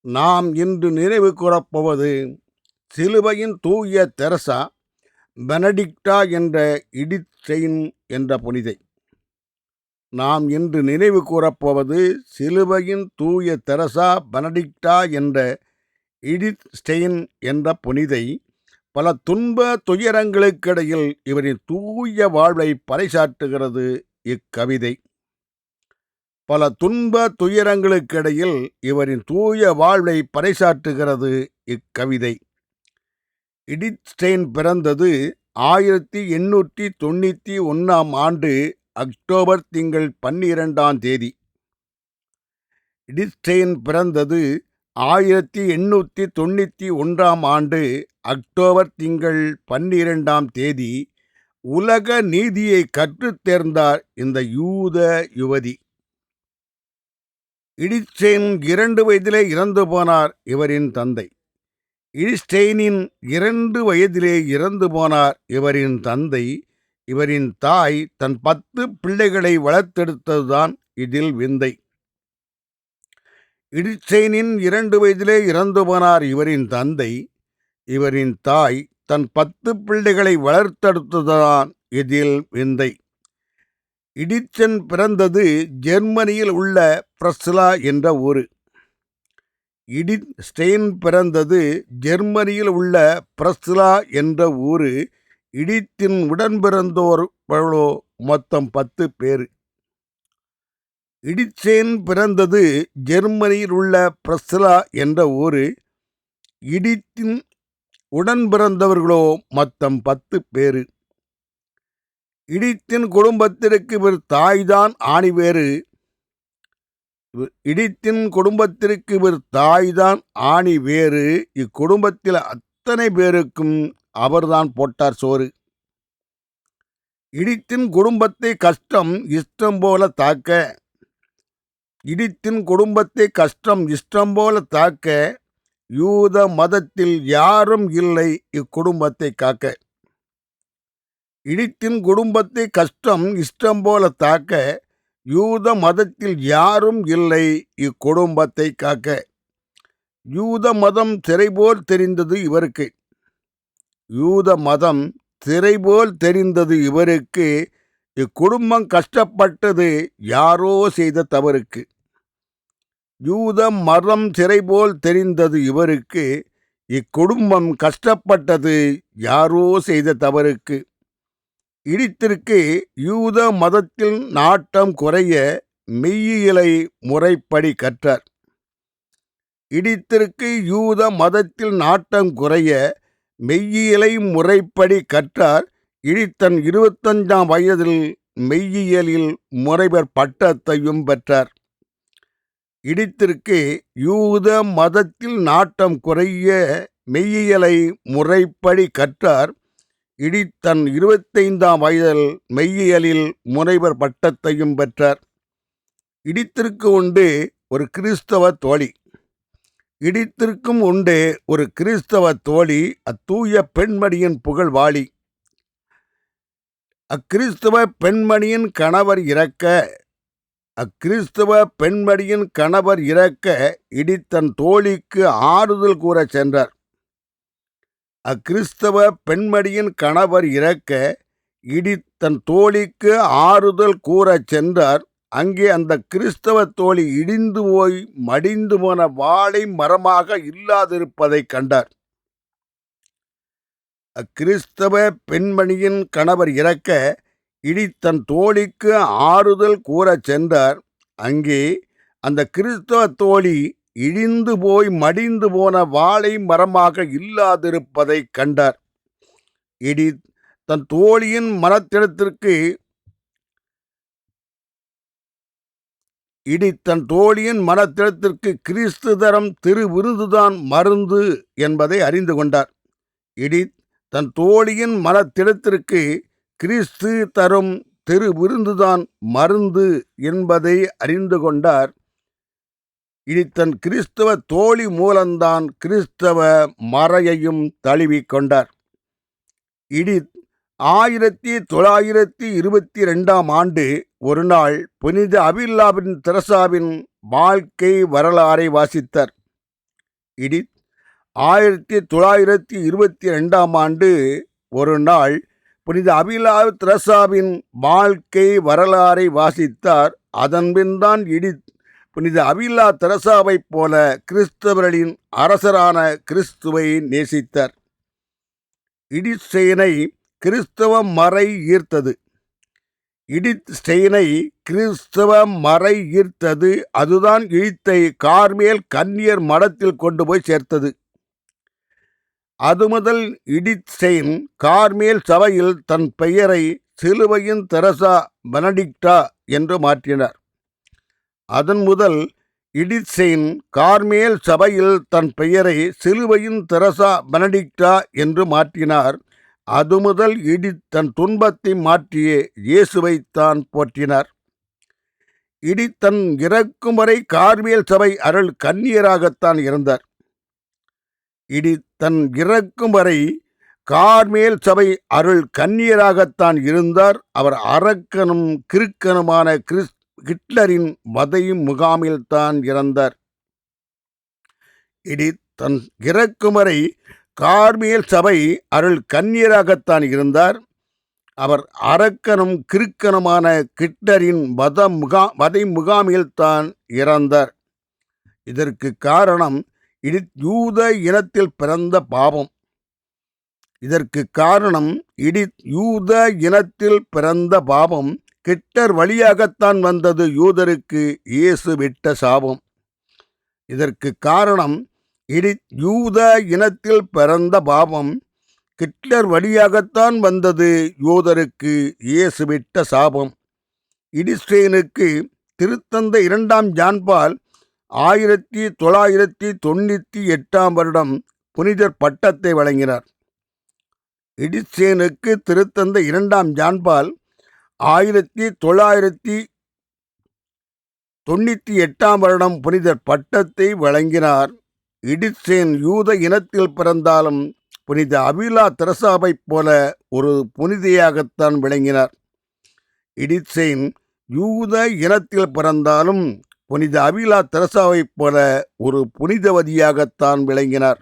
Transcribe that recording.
நாம் இன்று நினைவு கூறப்போவது சிலுவையின் தூய தெரசா பெனடிக்டா என்ற இடித் செயின் என்ற புனிதை. நாம் இன்று நினைவு கூறப்போவது சிலுவையின் தூய தெரசா பெனடிக்டா என்ற இடித் ஸ்டெயின் என்ற புனிதை. பல துன்ப துயரங்களுக்கிடையில் இவரின் தூய வாழ்வை பறைசாற்றுகிறது இக்கவிதை. பல துன்ப துயரங்களுக்கிடையில் இவரின் தூய வாழ்வை பறைசாற்றுகிறது இக்கவிதை. இடிட்ஸ்டெயின் பிறந்தது ஆயிரத்தி எண்ணூற்றி தொண்ணூற்றி ஒன்றாம் ஆண்டு அக்டோபர் திங்கள் பன்னிரெண்டாம் தேதி. இடிஸ்டெயின் பிறந்தது ஆயிரத்தி எண்ணூற்றி தொண்ணூற்றி ஒன்றாம் ஆண்டு அக்டோபர் திங்கள் பன்னிரெண்டாம் தேதி. உலக நீதியை கற்றுத் தேர்ந்தார் இந்த யூத யுவதி. இடிஸ்டெயின் இரண்டு வயதிலே இறந்து போனார் இவரின் தந்தை. இடிஸ்டெயினின் இரண்டு வயதிலே இறந்து போனார் இவரின் தந்தை. இவரின் தாய் தன் பத்து பிள்ளைகளை வளர்த்தெடுத்ததுதான் இதில் விந்தை. இடிச்செயினின் இரண்டு வயதிலே இறந்து போனார் இவரின் தந்தை. இவரின் தாய் தன் பத்து பிள்ளைகளை வளர்த்தெடுத்ததுதான் இதில் விந்தை. இடிச்சன் பிறந்தது ஜெர்மனியில் உள்ள பிரஸ்லா என்ற ஊர். இடித் ஸ்டெயின் பிறந்தது ஜெர்மனியில் உள்ள பிரஸ்லா என்ற ஊர். இடித்தின் உடன்பிறந்தோர்களோ மொத்தம் பத்து பேர். இடிச்சேன் பிறந்தது ஜெர்மனியில் உள்ள பிரஸ்லா என்ற ஊர். இடித்தின் உடன் பிறந்தவர்களோ மொத்தம் பத்து பேர். இடித்தின் குடும்பத்திற்கு இவர் தாய்தான் ஆணிவேறு. இடித்தின் குடும்பத்திற்கு இவர் தாய்தான் ஆணி வேறு இக்குடும்பத்தில் அத்தனை பேருக்கும் அவர்தான் போட்டார் சோறு. இடித்தின் குடும்பத்தை கஷ்டம் இஷ்டம் போல தாக்க. இடித்தின் குடும்பத்தை கஷ்டம் இஷ்டம் போல தாக்க. யூத மதத்தில் யாரும் இல்லை இக்குடும்பத்தை காக்க. இடித்தின் குடும்பத்தை கஷ்டம் இஷ்டம் போல தாக்க யூத மதத்தில் யாரும் இல்லை இக்குடும்பத்தை காக்க. யூத மதம் சிறைபோல் தெரிந்தது இவருக்கு. யூத மதம் திரைபோல் தெரிந்தது இவருக்கு. இக்குடும்பம் கஷ்டப்பட்டது யாரோ செய்த தவறுக்கு. யூத மதம் சிறைபோல் தெரிந்தது இவருக்கு. இக்குடும்பம் கஷ்டப்பட்டது யாரோ செய்த தவறுக்கு. இடித்திற்கு யூத மதத்தில் நாட்டம் குறைய மெய்யியலை முறைப்படி கற்றார். இடித்திற்கு யூத மதத்தில் நாட்டம் குறைய மெய்யியலை முறைப்படி கற்றார். இடித்தன் இருபத்தஞ்சாம் வயதில் மெய்யியலில் முறைவர் பட்டத்தையும் பெற்றார். இடித்திற்கு யூத மதத்தில் நாட்டம் குறைய மெய்யியலை முறைப்படி கற்றார். இடித்தன் இருபத்தைந்தாம் வயதில் மெய்யியலில் முனைவர் பட்டத்தையும் பெற்றார். இடித்திற்கு உண்டு ஒரு கிறிஸ்தவ தோழி. இடித்திற்கும் உண்டு ஒரு கிறிஸ்தவ தோழி அத்தூய பெண்மணியின் புகழ் வாளி அக்கிறிஸ்தவ பெண்மணியின் கணவர் இறக்க அக்கிறிஸ்தவ பெண்மணியின் கணவர் இறக்க இடித்தன் தோழிக்கு ஆறுதல் கூற சென்றார். அக்கிறிஸ்தவ பெண்மணியின் கணவர் இறக்க இடி தன் தோழிக்கு ஆறுதல் கூறச் சென்றார். அங்கே அந்த கிறிஸ்தவ தோழி இடிந்து போய் மடிந்து போன வாழை மரமாக இல்லாதிருப்பதைக் கண்டார். அக்கிறிஸ்தவ பெண்மணியின் கணவர் இறக்க இடி தன் தோழிக்கு ஆறுதல் கூறச் சென்றார். அங்கே அந்த கிறிஸ்தவ தோழி இழிந்து போய் மடிந்து போன வாழை மரமாக இல்லாதிருப்பதைக் கண்டார். இடி தன் தோழியின் மனத்திடத்திற்கு இடி தன் தோழியின் மனத்திடத்திற்கு கிறிஸ்து தரம் திரு விருதுதான் மருந்து என்பதை அறிந்து கொண்டார். இடி தன் தோழியின் மனத்திடத்திற்கு கிறிஸ்து தரும் திரு விருந்துதான் மருந்து என்பதை அறிந்து கொண்டார். இனி தன் கிறிஸ்தவ தோழி மூலம்தான் கிறிஸ்தவ மறையையும் தழுவிக்கொண்டார் இடி ஆயிரத்தி தொள்ளாயிரத்தி இருபத்தி ரெண்டாம் ஆண்டு ஒரு நாள் புனித அபில்லாவின் தெரசாவின் வாழ்க்கை வரலாறை வாசித்தார். இடித் ஆயிரத்தி தொள்ளாயிரத்தி இருபத்தி ரெண்டாம் ஆண்டு ஒரு நாள் புனித அபிலா திரசாவின் வாழ்க்கை வரலாறை வாசித்தார். அதன்பின் தான் இடித் புனித அவில்லா தெரசாவைப் போல கிறிஸ்தவர்களின் அரசரான கிறிஸ்துவை நேசித்தார். இடித் கிறிஸ்தவ மறை ஈர்த்தது. இடித் கிறிஸ்தவ மறை ஈர்த்தது. அதுதான் இழித்தை கார்மேல் கன்னியர் மடத்தில் கொண்டு போய் சேர்த்தது. அது முதல் இடித் கார்மேல் சபையில் தன் பெயரை சிலுவையின் தெரசா பெனடிக்டா என்று மாற்றினார். அதன் முதல் இடித்செயின் கார்மேல் சபையில் தன் பெயரை சிலுவையின் தெரசா பெனடிக்டா என்று மாற்றினார். அது முதல் இடித் தன் துன்பத்தை மாற்றியே இயேசுவைத்தான் போற்றினார். இடி தன் இறக்கும் வரை கார்மேல் சபை அருள் கன்னியராகத்தான் இருந்தார். இடி தன் இறக்கும் வரை கார்மேல் சபை அருள் கன்னியராகத்தான் இருந்தார். அவர் அரக்கனும் கிறுக்கனுமான கிறிஸ்து ஹிட்லரின் வதையும் முகாமில்தான் இறந்தார். இடி தன் இறக்கும் வரை சபை அருள் கன்னியராகத்தான் இருந்தார். அவர் அரக்கனும் கிறுக்கனுமான கிட்லரின் வத முகா வதை முகாமில்தான் இறந்தார். இதற்கு காரணம் இடி யூத இனத்தில் பிறந்த பாவம். இதற்கு காரணம் இடி யூத இனத்தில் பிறந்த பாவம். கிட்டர் வழியாகத்தான் வந்தது யூதருக்கு இயேசு விட்ட சாபம். இதற்கு காரணம் இடி யூத இனத்தில் பிறந்த பாவம். கிட்லர் வழியாகத்தான் வந்தது யூதருக்கு இயேசு விட்ட சாபம். இடிஸ்டேனுக்கு திருத்தந்த இரண்டாம் ஜான்பால் ஆயிரத்தி தொள்ளாயிரத்தி தொண்ணூற்றி எட்டாம் வருடம் புனிதர் பட்டத்தை வழங்கினார். இடிஸ்டேனுக்கு திருத்தந்த இரண்டாம் ஜான்பால் ஆயிரத்தி தொள்ளாயிரத்தி தொண்ணூற்றி எட்டாம் வருடம் புனிதர் பட்டத்தை வழங்கினார். இடிசேன் யூத இனத்தில் பிறந்தாலும் புனித அபிலா தெரசாவைப் போல ஒரு புனிதையாகத்தான் விளங்கினார். இடிசேன் யூத இனத்தில் பிறந்தாலும் புனித அபிலா தெரசாவைப் போல ஒரு புனிதவதியாகத்தான் விளங்கினார்.